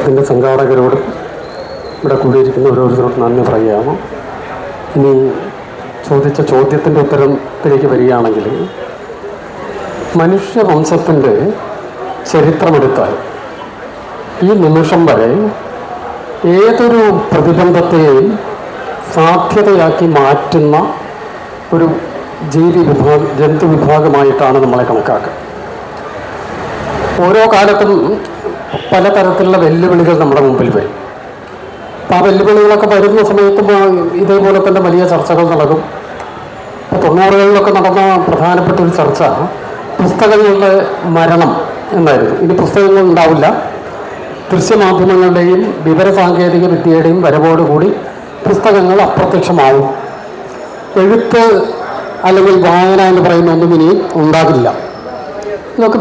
ഇതിന്റെ സംഘാടകരോട് ഇവിടെ കൂടിയിരിക്കുന്ന ഓരോരുത്തരോട് നന്ദി പറയുകയാണ്. ഇനി ചോദിച്ച ചോദ്യത്തിന്റെ ഉത്തരത്തിലേക്ക് വരികയാണെങ്കിൽ മനുഷ്യവംശത്തിന്റെ ചരിത്രമെടുത്താൽ ഈ നിമിഷം വരെ ഏതൊരു പ്രതിബന്ധത്തെയും സാധ്യതയാക്കി മാറ്റുന്ന ഒരു ജീവി വിഭാഗം ജന്തു വിഭാഗമായിട്ടാണ് നമ്മളെ കണക്കാക്കുക. ഓരോ കാലത്തും പലതരത്തിലുള്ള വെല്ലുവിളികൾ നമ്മുടെ മുമ്പിൽ വരും. അപ്പം ആ വെല്ലുവിളികളൊക്കെ വരുന്ന സമയത്ത് ഇതേപോലെ തന്നെ വലിയ ചർച്ചകൾ നടക്കും. ഇപ്പോൾ തൊണ്ണൂറുകളിലൊക്കെ നടന്ന പ്രധാനപ്പെട്ട ഒരു ചർച്ച പുസ്തകങ്ങളുടെ മരണം എന്നായിരുന്നു. ഇനി പുസ്തകങ്ങൾ ഉണ്ടാവില്ല. ദൃശ്യമാധ്യമങ്ങളുടെയും വിവരസാങ്കേതിക വിദ്യയുടെയും വരവോടുകൂടി പുസ്തകങ്ങൾ അപ്രത്യക്ഷമാവും. എഴുത്ത് അല്ലെങ്കിൽ വായന എന്ന് പറയുന്ന ഒന്നും ഇനി ഉണ്ടാകില്ല. ഇതൊക്കെ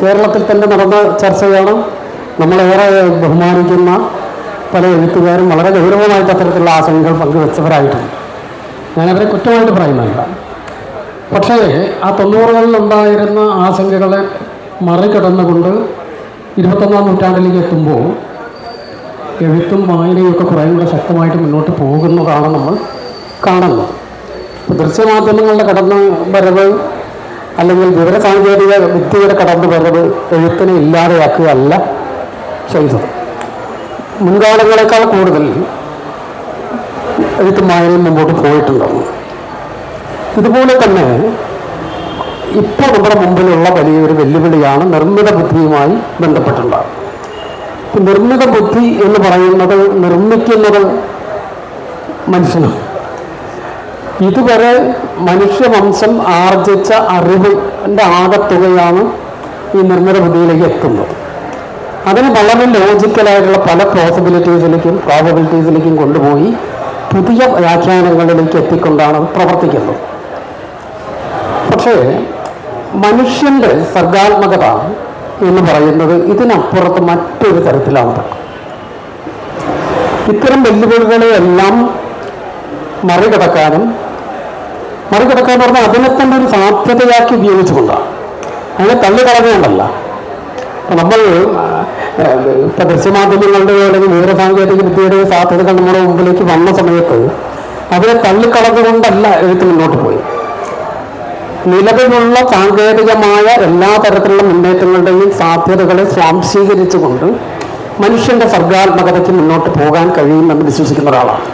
കേരളത്തിൽ തന്നെ നടന്ന ചർച്ചയാണ്. നമ്മളേറെ ബഹുമാനിക്കുന്ന പല എഴുത്തുകാരും വളരെ ഗൗരവമായിട്ട് അത്തരത്തിലുള്ള ആശങ്കകൾ പങ്കുവെച്ചവരായിട്ടുണ്ട്. ഞാനവരെ കുറ്റമായിട്ട് പറയുന്നില്ല പക്ഷേ ആ തൊണ്ണൂറുകളിൽ ഉണ്ടായിരുന്ന ആശങ്കകളെ മറികടന്നുകൊണ്ട് ഇരുപത്തൊന്നാം നൂറ്റാണ്ടിലേക്ക് എത്തുമ്പോൾ എഴുത്തും വായനയും ഒക്കെ കുറേ കൂടെ ശക്തമായിട്ട് മുന്നോട്ട് പോകുന്നതാണ് നമ്മൾ കാണുന്നത്. ദൃശ്യമാധ്യമങ്ങളുടെ കടന്നു വരവ് അല്ലെങ്കിൽ വിവരസാങ്കേതിക വിദ്യയുടെ കടന്നു വരവ് എഴുത്തിനെ ഇല്ലാതെയാക്കുകയല്ല. ചെയ്തത് മുൻകാലങ്ങളെക്കാൾ കൂടുതൽ എഴുത്ത് വായനയും മുമ്പോട്ട് പോയിട്ടുണ്ടാവും ഇതുപോലെ തന്നെ ഇപ്പോൾ നമ്മുടെ മുമ്പിലുള്ള വലിയൊരു വെല്ലുവിളിയാണ് നിർമ്മിത ബുദ്ധിയുമായി ബന്ധപ്പെട്ടുണ്ടാകും നിർമ്മിത ബുദ്ധി എന്ന് പറയുന്നത് നിർമ്മിക്കുന്നത് മനുഷ്യനാണ്. ഇതുവരെ മനുഷ്യവംശം ആർജിച്ച അറിവിന്റെ ആകത്തുകയാണ് ഈ നിർമ്മിത ബുദ്ധിയിലേക്ക് എത്തുന്നത്. അതിന് വളരെ ലോജിക്കലായിട്ടുള്ള പല പോസിബിലിറ്റീസിലേക്കും പ്രോബബിലിറ്റീസിലേക്കും കൊണ്ടുപോയി പുതിയ വ്യാഖ്യാനങ്ങളിലേക്ക് എത്തിക്കൊണ്ടാണ് പ്രവർത്തിക്കുന്നത്. പക്ഷേ മനുഷ്യന്റെ സർഗാത്മകത എന്ന് പറയുന്നത് ഇതിനപ്പുറത്ത് മറ്റൊരു തരത്തിലാണ്. ഇത്തരം വെല്ലുവിളികളെയെല്ലാം മറികടക്കാനും മറികടക്കാൻ പറഞ്ഞാൽ അതിനെ തന്നെ ഒരു സാധ്യതയാക്കി ഉപയോഗിച്ചുകൊണ്ടാണ്. അതിനെ തള്ളി കളഞ്ഞുകൊണ്ടല്ല അപ്പം നമ്മൾ ഇപ്പം ദൃശ്യമാധ്യമങ്ങളുടെ അല്ലെങ്കിൽ വിവരസാങ്കേതിക വിദ്യയുടെ സാധ്യതകൾ നമ്മുടെ മുമ്പിലേക്ക് വന്ന സമയത്ത് അവരെ തള്ളിക്കളഞ്ഞുകൊണ്ടല്ല എഴുത്ത് മുന്നോട്ട് പോയി. നിലവിലുള്ള സാങ്കേതികമായ എല്ലാ തരത്തിലുള്ള മുന്നേറ്റങ്ങളുടെയും സാധ്യതകളെ സ്വാംശീകരിച്ചുകൊണ്ട് മനുഷ്യന്റെ സർഗാത്മകതയ്ക്ക് മുന്നോട്ട് പോകാൻ കഴിയുമെന്ന് വിശ്വസിക്കുന്ന ഒരാളാണ്.